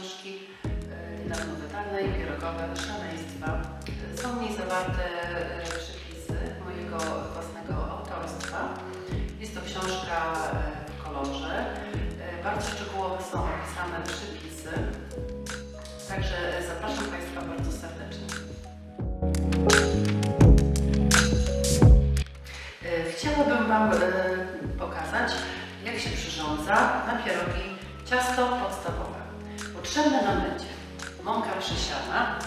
e, niedawno wydanej, Pierogowe Szaleństwa. E, Są w niej zawarte e, przepisy mojego własnego autorstwa. Jest to książka e, w kolorze. Bardzo szczegółowo są opisane przepisy. Także zapraszam Państwa bardzo serdecznie. Chciałabym Wam pokazać, jak się przyrządza na pierogi ciasto podstawowe. Potrzebne nam będzie mąka przesiana,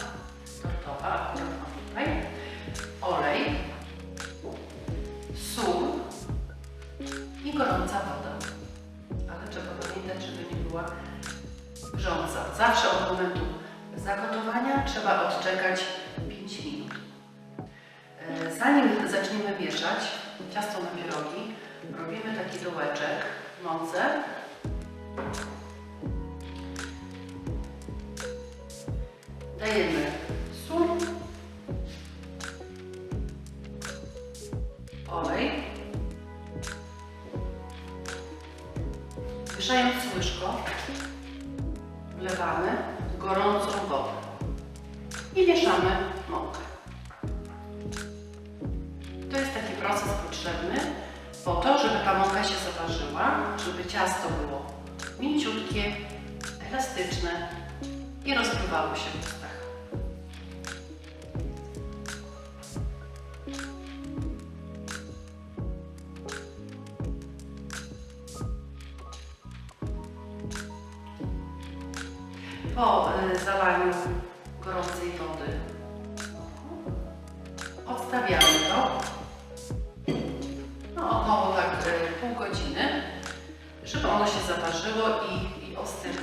Dajemy sól, olej, mieszając łyżką, wlewamy gorącą wodę i mieszamy mąkę. To jest taki proces potrzebny po to, żeby ta mąka się zaparzyła, żeby ciasto było mięciutkie, elastyczne i rozpływało się Po y, zalaniu gorącej wody. Odstawiamy to. No około tak y, pół godziny, żeby ono się zaparzyło i, i ostygło.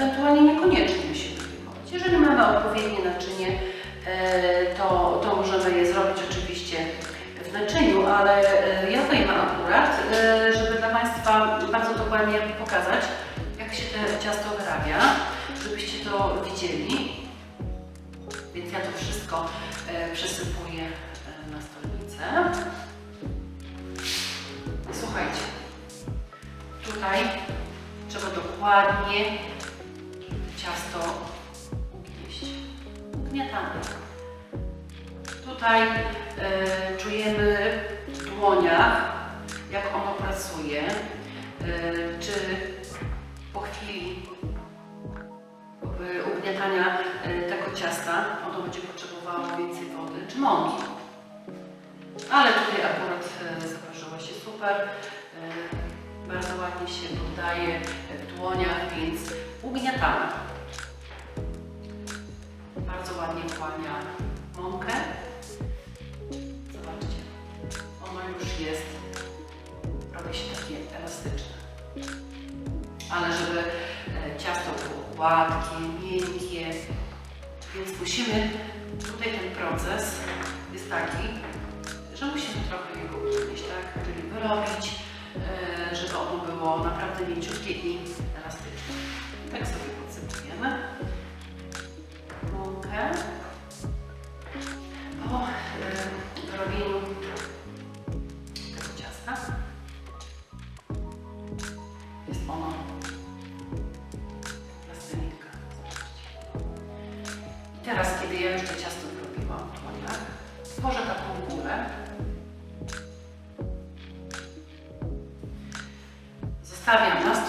Ewentualnie niekoniecznie musimy wyjmować. Jeżeli mamy odpowiednie naczynie, e, to, to możemy je zrobić oczywiście w naczyniu, ale e, ja wyjmę akurat, e, żeby dla Państwa bardzo dokładnie pokazać, jak się to ciasto wyrabia, żebyście to widzieli. Więc ja to wszystko przesypuję na stolnicę. Słuchajcie, tutaj trzeba dokładnie ciasto ugnieść. Ugniatamy. Tutaj e, czujemy w dłoniach, jak ono pracuje. E, czy po chwili ugniatania e, tego ciasta ono będzie potrzebowało więcej wody czy mąki. Ale tutaj akurat zaparzyło się super. Bardzo ładnie się poddaje w dłoniach, więc ugniatamy. Ładnie wchłania mąkę. Zobaczcie, ono już jest, robi się takie elastyczne. Ale żeby e, ciasto było gładkie, miękkie, więc musimy, tutaj ten proces jest taki, że musimy trochę jego ugnieść, tak? Czyli wyrobić, e, żeby ono było naprawdę mięciutkie i elastyczne. Tak sobie podsypujemy mąkę. Po e, wyrobieniu tego ciasta jest ono. Zobaczcie. I teraz, kiedy ja już to ciasto wyrobiłam w dłoniach, tworzę taką górę. Zostawiam na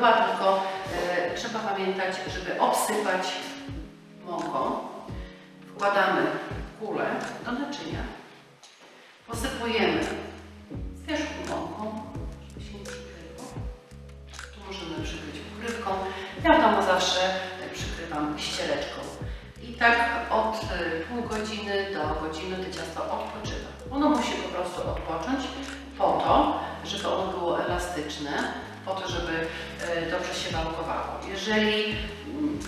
była, tylko e, trzeba pamiętać, żeby obsypać mąką. Wkładamy kulę do naczynia, posypujemy Jeżeli mm,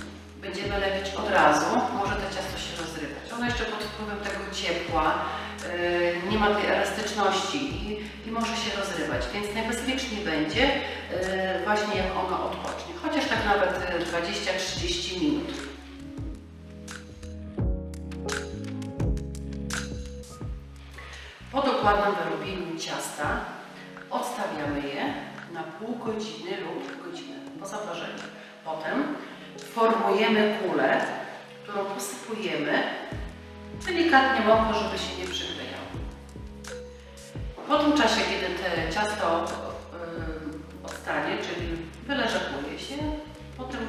będziemy lepić od razu, może to ciasto się rozrywać. Ono jeszcze pod wpływem tego ciepła e, nie ma tej elastyczności i, i może się rozrywać, więc najbezpieczniej będzie e, właśnie jak ono odpocznie, chociaż tak nawet e, 20-30 minut. Po dokładnym wyrobieniu ciasta odstawiamy je na pół godziny lub godzinę po zaparzeniu. Potem formujemy kulę, którą posypujemy delikatnie mąką, żeby się nie przyklejało. Po tym czasie, kiedy te ciasto odstanie, czyli wyleżakuje się, po tym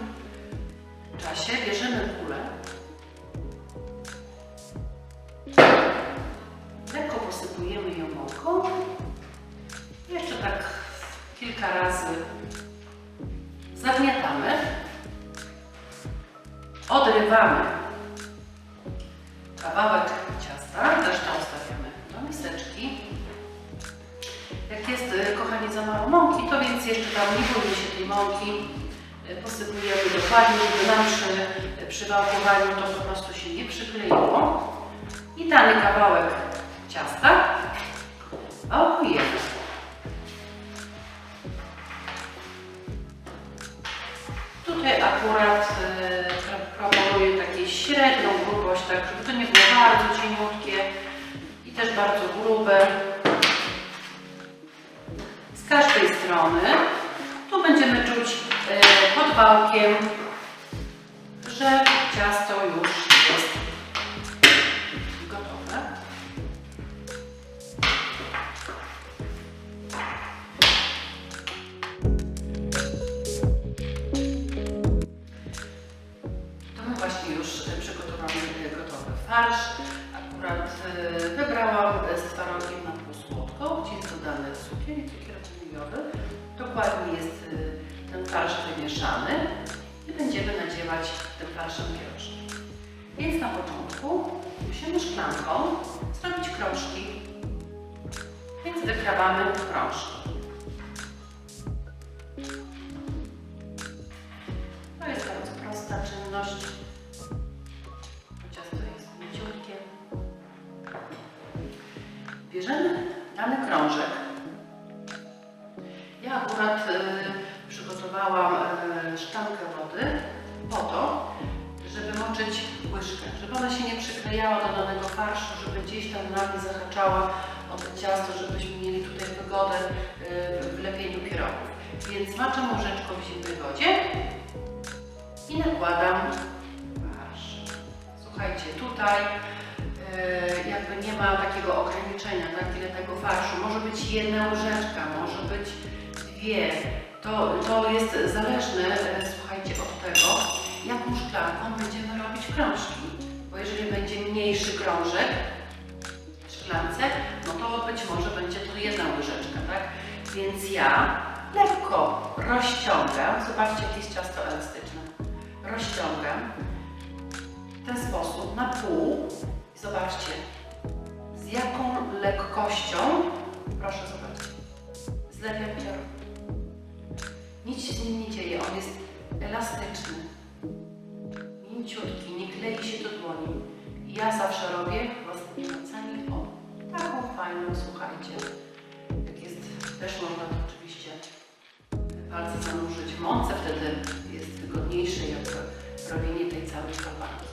czasie bierzemy kulę, lekko posypujemy ją mąką, jeszcze tak kilka razy zagniatamy, odrywamy kawałek ciasta, resztę ustawiamy do miseczki. Jak jest, y, kochani, za mało mąki, to więc jeszcze tam nie bójmy się tej mąki. Y, Posypujemy dokładnie, żeby nam przy, przy wałkowaniu to po prostu się nie przykleiło. I dany kawałek ciasta wałkujemy. Tutaj akurat tak żeby to nie było bardzo cieniutkie i też bardzo grube. Z każdej strony tu będziemy czuć y, pod wałkiem, że ciasto już farsz. Akurat e, wybrałam z twarogiem na pół słodko, gdzie jest dodany cukier i cukier waniliowy. Dokładnie jest e, ten farsz wymieszany i będziemy nadziewać tym farszem pierożki. Więc na początku musimy szklanką zrobić krążki. Więc wykrawamy krążki. Bierzemy dany krążek. Ja akurat y, przygotowałam y, wody po to, żeby moczyć łyżkę, żeby ona się nie przyklejała do danego farszu, żeby gdzieś tam nami zahaczała o to ciasto, żebyśmy mieli tutaj wygodę y, w lepieniu pierogów. Więc maczam łyżeczką w zimnej wodzie i nakładam farsz. Słuchajcie, tutaj jakby nie ma takiego ograniczenia, tak, ile tego farszu. Może być jedna łyżeczka, może być dwie. To, to jest zależne, e, słuchajcie, od tego, jaką szklanką będziemy robić krążki. Bo jeżeli będzie mniejszy krążek w szklance, no to być może będzie to jedna łyżeczka, tak? Więc ja lekko rozciągam, zobaczcie, jakie jest ciasto elastyczne. Rozciągam w ten sposób na pół zobaczcie, z jaką lekkością, proszę zobaczyć, zlepiam pióro. Nic się z nim nie dzieje, on jest elastyczny, mięciutki, nie klei się do dłoni. Ja zawsze robię własnymi palcami, o, taką fajną, słuchajcie, jak jest, też można to oczywiście palce zanurzyć w mące, wtedy jest wygodniejsze jakby robienie tej całej falbanki.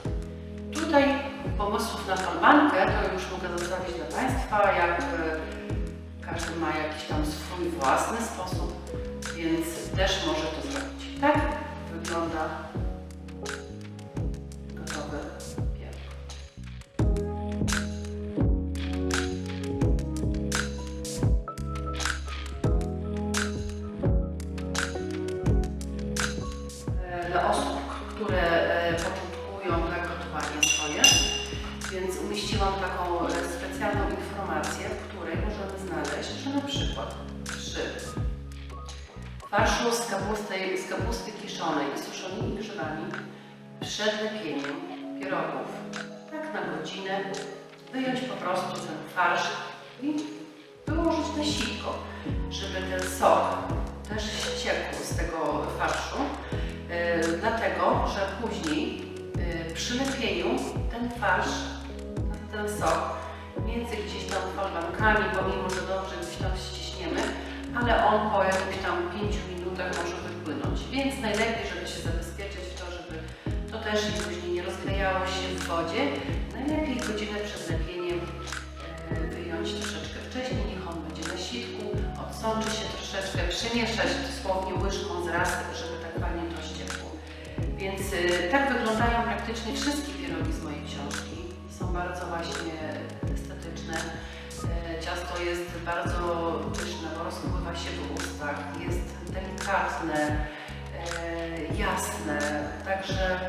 Tutaj pomysłów na falbankę to już mogę zostawić dla Państwa, jak e, każdy ma jakiś tam swój własny sposób, więc też może taką e, specjalną informację, w której możemy znaleźć, że na przykład przy farszu z kapusty, z kapusty kiszonej i suszonymi grzybami przed lepieniem pierogów, tak na godzinę, wyjąć po prostu ten farsz i wyłożyć na sitko, żeby ten sok też ściekł z tego farszu, e, dlatego, że później e, przy lepieniu ten farsz, ten sok między gdzieś tam folwankami, pomimo, że dobrze gdzieś tam ściśniemy, ale on po jakimś tam 5 minutach może wypłynąć. Więc najlepiej, żeby się zabezpieczyć w to, żeby to też i później nie rozklejało się w wodzie. Najlepiej godzinę przed lepieniem e, wyjąć troszeczkę wcześniej, niech on będzie na sitku, odsączy się troszeczkę, przemieszać dosłownie łyżką z raz, żeby tak fajnie to ściekło. Więc y, tak wyglądają praktycznie wszystkie pierogi z mojej książki. Są bardzo właśnie estetyczne. E, Ciasto jest bardzo pyszne, rozpływa się w ustach, jest delikatne, e, jasne, także e,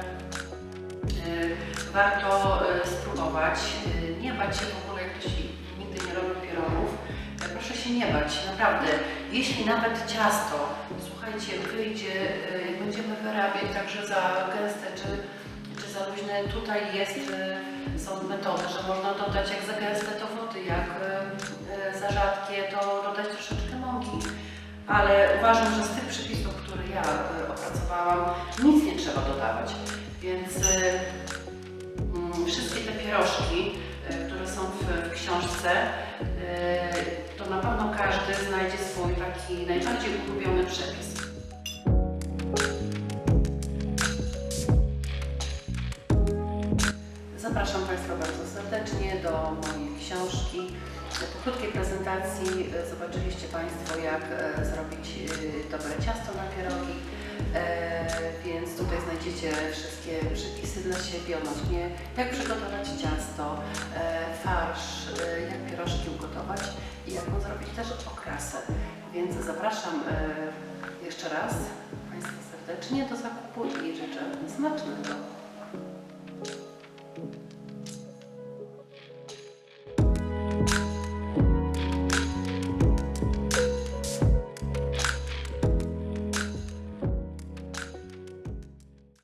warto spróbować. Nie bać się w ogóle, jak ktoś nigdy nie robił pierogów. Proszę się nie bać, naprawdę. Jeśli nawet ciasto, słuchajcie, wyjdzie, będziemy wyrabiać także za gęste czy, czy za luźne, tutaj jest, są metody, że można dodać jak za gęste to wody, jak e, e, za rzadkie to dodać troszeczkę mąki. Ale uważam, że z tych przepisów, które ja e, opracowałam, nic nie trzeba dodawać. Więc mm, wszystkie te pierożki, które są w, książce, to na pewno każdy znajdzie swój taki najbardziej ulubiony przepis. Zapraszam Państwa bardzo serdecznie do mojej książki. Po krótkiej prezentacji e, zobaczyliście Państwo, jak e, zrobić e, dobre ciasto na pierogi, więc tutaj znajdziecie wszystkie przepisy dla siebie odnośnie jak przygotować ciasto, farsz, jak pierożki ugotować i jaką zrobić też okrasę. Więc zapraszam jeszcze raz Państwa serdecznie do zakupu i życzę smacznego.